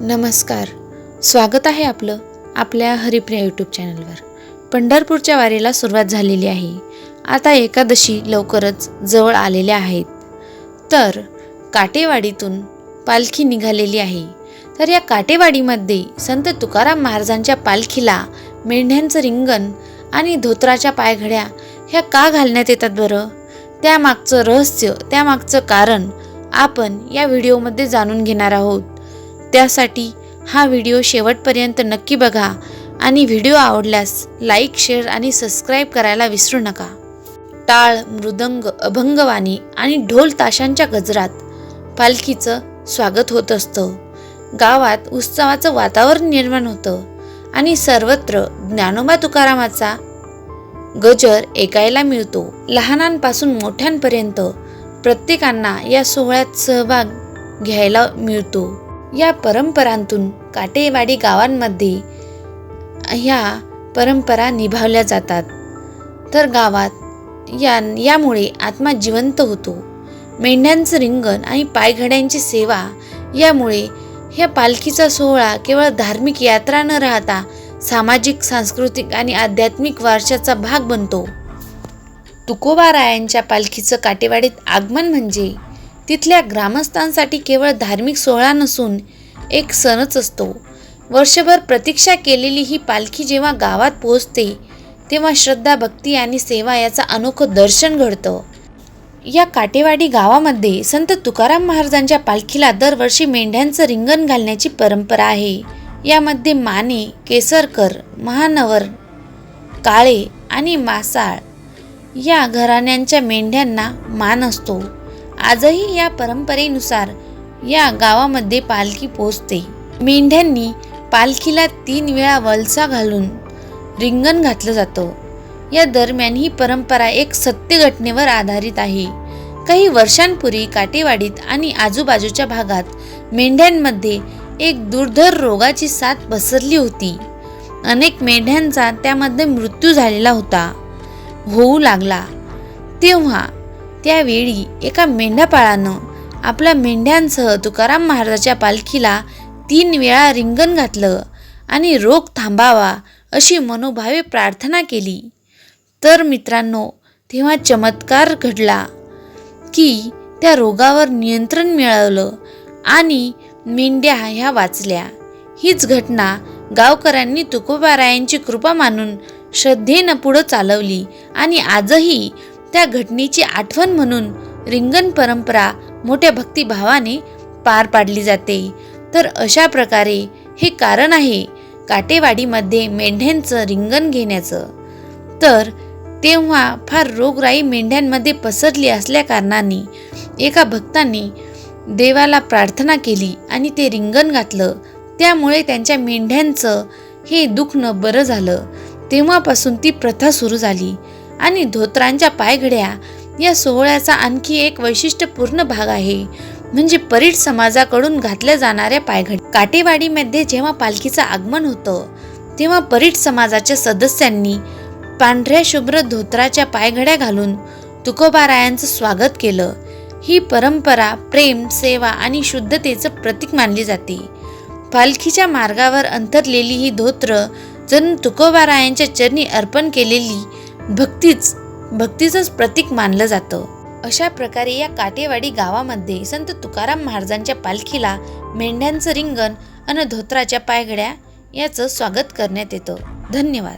नमस्कार. स्वागत आहे आपलं आपल्या हरिप्रिया यूट्यूब चॅनलवर पंढरपूरच्या वारीला सुरुवात झालेली आहे. आता एकादशी लवकरच जवळ आलेल्या आहेत. तर काटेवाडीतून पालखी निघालेली आहे. तर या काटेवाडीमध्ये संत तुकाराम महाराजांच्या पालखीला मेंढ्यांचं रिंगण आणि धोत्राच्या पायघड्या ह्या का घालण्यात येतात बरं? त्यामागचं रहस्य त्यामागचं कारण आपण या व्हिडिओमध्ये जाणून घेणार आहोत. त्यासाठी हा व्हिडिओ शेवटपर्यंत नक्की बघा आणि व्हिडिओ आवडल्यास लाईक शेअर आणि सबस्क्राईब करायला विसरू नका. टाळ मृदंग अभंगवाणी आणि ढोल ताशांच्या गजरात पालखीचं स्वागत होत असतं. गावात उत्सवाचं वातावरण निर्माण होतं आणि सर्वत्र ज्ञानोबा तुकारामाचा गजर ऐकायला मिळतो. लहानांपासून मोठ्यांपर्यंत प्रत्येकांना या सोहळ्यात सहभाग घ्यायला मिळतो. या परंपरांतून काटेवाडी गावांमध्ये ह्या परंपरा निभावल्या जातात. तर गावात या यामुळे आत्मा जिवंत होतो. मेंढ्यांचं रिंगण आणि पायघड्यांची सेवा यामुळे ह्या पालखीचा सोहळा केवळ धार्मिक यात्रा न राहता सामाजिक सांस्कृतिक आणि आध्यात्मिक वारशाचा भाग बनतो. तुकोबारायांच्या पालखीचं काटेवाडीत आगमन म्हणजे तिथल्या ग्रामस्थांसाठी केवळ धार्मिक सोहळा नसून एक सणच असतो. वर्षभर प्रतीक्षा केलेली ही पालखी जेव्हा गावात पोहोचते तेव्हा श्रद्धा भक्ती आणि सेवा याचं अनोखं दर्शन घडतं. या काटेवाडी गावामध्ये संत तुकाराम महाराजांच्या पालखीला दरवर्षी मेंढ्यांचं रिंगण घालण्याची परंपरा आहे. यामध्ये माने केसरकर महानवर काळे आणि मासाळ या घराण्यांच्या मेंढ्यांना मान असतो. आजही या परंपरेनुसार या गावामध्ये पालखी पोचते मेंढ्यांनी पालखीला तीन वेळा वलसा घालून रिंगण घातलं जातं. या दरम्यान ही परंपरा एक सत्य घटनेवर आधारित आहे. काही वर्षांपूर्वी काटेवाडीत आणि आजूबाजूच्या भागात मेंढ्यांमध्ये एक दुर्धर रोगाची साथ पसरली होती. अनेक मेंढ्यांचा त्यामध्ये मृत्यू झालेला होता. होऊ लागला. तेव्हा त्यावेळी एका मेंढ्यापाळानं आपल्या मेंढ्यांसह तुकाराम महाराजाच्या पालखीला तीन वेळा रिंगण घातलं आणि रोग थांबावा अशी मनोभावे प्रार्थना केली. तर मित्रांनो तेव्हा चमत्कार घडला की त्या रोगावर नियंत्रण मिळवलं आणि मेंढ्या ह्या वाचल्या. हीच घटना गावकऱ्यांनी तुकोबारायांची कृपा मानून श्रद्धेनं पुढं चालवली आणि आजही त्या घटनेची आठवण म्हणून रिंगण परंपरा मोठ्या भक्तिभावाने पार पाडली जाते. तर अशा प्रकारे हे कारण आहे काटेवाडीमध्ये मेंढ्यांचं रिंगण घेण्याचं. तर तेव्हा फार रोगराई मेंढ्यांमध्ये पसरली असल्याकारणाने एका भक्तांनी देवाला प्रार्थना केली आणि ते रिंगण घातलं. त्यामुळे त्यांच्या मेंढ्यांचं हे दुखणं बरं झालं. तेव्हापासून ती प्रथा सुरू झाली. आणि धोत्रांच्या पायघड्या या सोहळ्याचा आणखी एक वैशिष्ट्यपूर्ण भाग आहे. म्हणजे परीट समाजाकडून घातल्या जाणाऱ्या पायघड काटेवाडीमध्ये जेव्हा पालखीचं आगमन होतं तेव्हा परीट समाजाच्या सदस्यांनी पांढऱ्या शुभ्र धोत्राच्या पायघड्या घालून तुकोबारायांचं स्वागत केलं. ही परंपरा प्रेम सेवा आणि शुद्धतेचं प्रतीक मानली जाते. पालखीच्या मार्गावर अंतरलेली ही धोत्र जणू तुकोबारायांच्या चरणी अर्पण केलेली भक्तीच भक्तीचंच प्रतीक मानलं जातं. अशा प्रकारे या काटेवाडी गावामध्ये संत तुकाराम महाराजांच्या पालखीला मेंढ्यांचं रिंगण आणि धोत्राच्या पायघड्या याचं स्वागत करण्यात येतं. धन्यवाद.